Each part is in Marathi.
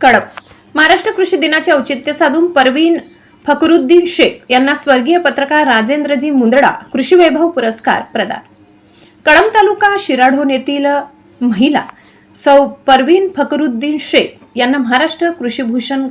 कडप महाराष्ट्र कृषी दिनाचे औचित्य साधून परवीन फकरुद्दीन शेख यांना स्वर्गीय पत्रकार राजेंद्रजी मुंदडा कृषी वैभव पुरस्कार प्रदान. कळम तालुका शिराढोण येथील महिला सौ परवीन फकरुद्दीन शेख यांना महाराष्ट्र कृषीभूषण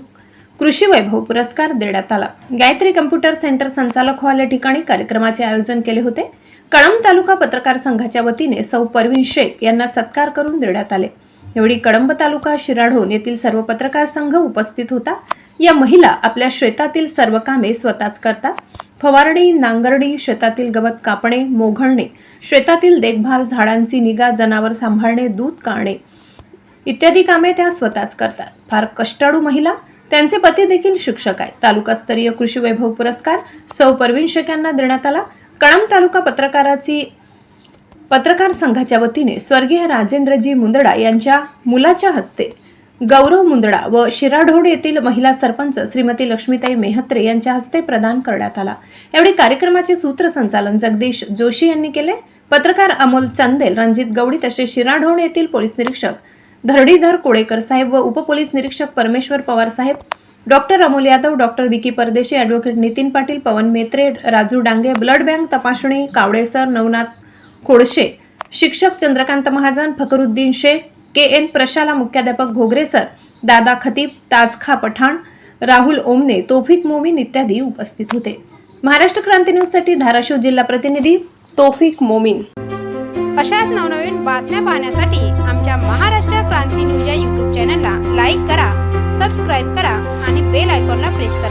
कृषी वैभव पुरस्कार देण्यात आला. गायत्री कम्प्युटर सेंटर संचालक हॉल या ठिकाणी कार्यक्रमाचे आयोजन केले होते. कळंब तालुका पत्रकार संघाच्या वतीने सौ परवीन शेख यांना सत्कार करून देण्यात आले. यावेळी कळंब तालुका शिराढोण येथील सर्व पत्रकार संघ उपस्थित होता. या महिला आपल्या शेतातील सर्व कामे स्वतःच करतात. फवारणी नांगरणी शेतातील गवत कापणे मोघळणे शेतातील देखभाल झाडांची निगा जनावर सांभाळणे दूध काढणे इत्यादी कामे त्या स्वतःच करतात. फार कष्टाळू महिला त्यांचे पती देखील शिक्षक आहेत. तालुकास्तरीय कृषी वैभव पुरस्कार सौ परवीन शेख यांना देण्यात आला. कळंब तालुका पत्रकाराची पत्रकार संघाच्या वतीने स्वर्गीय राजेंद्रजी मुंदडा यांच्या मुलाच्या हस्ते गौरव मुंदडा व शिराढोड येथील महिला सरपंच श्रीमती लक्ष्मीताई मेहत्रे यांच्या हस्ते प्रदान करण्यात आला. यावेळी कार्यक्रमाचे सूत्रसंचालन जगदीश जोशी यांनी केले. पत्रकार अमोल चंदेल रणजित गवडी तसेच शिराढोण येथील पोलीस निरीक्षक धरडीधर कोळेकर साहेब व उपपोलीस निरीक्षक परमेश्वर पवार साहेब doctor Amol Yadav doctor Vicky Pardeshi advocate Nitin Patil Pawan Metre Raju Dange blood bank तपासणी कावडेसर नवनाथ खोडशे शिक्षक चंद्रकांत महाजन फकरुद्दीन शेख के एन प्रशाला मुख्याध्यापक घोगरे सर दादा खतीब ताजखा पठाण राहुल ओमने तोफिक मोमीन इत्यादी उपस्थित होते. महाराष्ट्र क्रांती न्यूजसाठी धाराशिव जिल्हा प्रतिनिधी तोफिक मोमीन. अशाच नवनवीन बातम्या पाहण्यासाठी आमच्या महाराष्ट्र क्रांती न्यूज या यूट्यूब चॅनलला लाईक करा सबस्क्राईब करा आणि बेल आयकॉनला प्रेस करा.